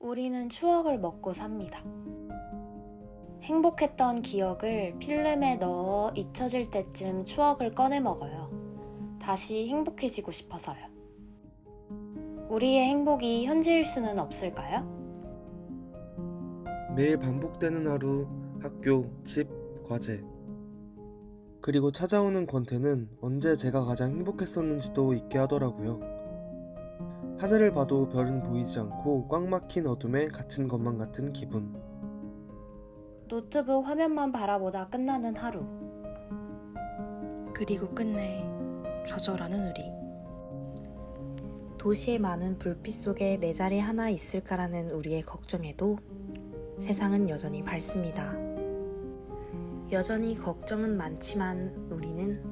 우리는 추억을 먹고 삽니다. 행복했던 기억을 필름에 넣어 잊혀질 때쯤 추억을 꺼내 먹어요. 다시 행복해지고 싶어서요. 우리의 행복이 현재일 수는 없을까요? 매일 반복되는 하루, 학교, 집, 과제. 그리고 찾아오는 권태는 언제 제가 가장 행복했었는지도 잊게 하더라고요. 하늘을 봐도 별은 보이지 않고 꽉 막힌 어둠에 갇힌 것만 같은 기분. 노트북 화면만 바라보다 끝나는 하루. 그리고 끝내 좌절하는 우리. 도시의 많은 불빛 속에 내 자리 하나 있을까라는 우리의 걱정에도 세상은 여전히 밝습니다. 여전히 걱정은 많지만 우리는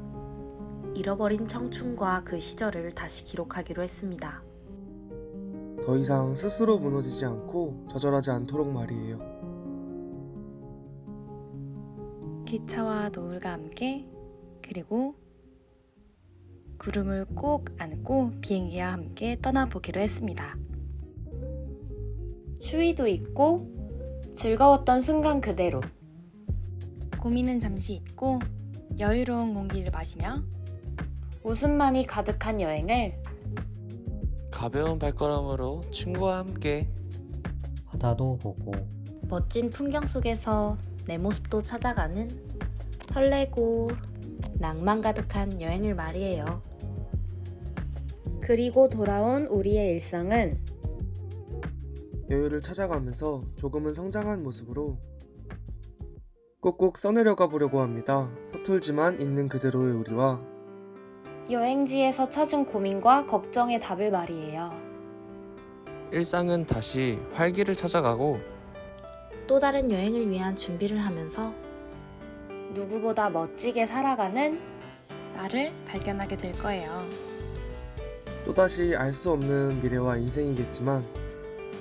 잃어버린 청춘과 그 시절을 다시 기록하기로 했습니다. 더 이상 스스로 무너지지 않고 좌절하지 않도록 말이에요. 기차와 노을과 함께 그리고 구름을 꼭 안고 비행기와 함께 떠나보기로 했습니다. 추위도 있고 즐거웠던 순간 그대로. 고민은 잠시 잊고 여유로운 공기를 마시며 웃음만이 가득한 여행을 가벼운 발걸음으로 친구와 함께 바다도 보고 멋진 풍경 속에서 내 모습도 찾아가는 설레고 낭만 가득한 여행을 말이에요. 그리고 돌아온 우리의 일상은 여유를 찾아가면서 조금은 성장한 모습으로 꾹꾹 써내려가 보려고 합니다. 서툴지만 있는 그대로의 우리와 여행지에서 찾은 고민과 걱정의 답을 말이에요. 일상은 다시 활기를 찾아가고 또 다른 여행을 위한 준비를 하면서 누구보다 멋지게 살아가는 나를 발견하게 될 거예요. 또다시 알 수 없는 미래와 인생이겠지만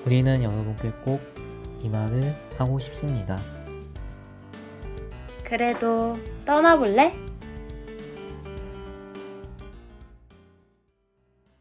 우리는 여러분께 꼭 이 말을 하고 싶습니다. 그래도 떠나볼래?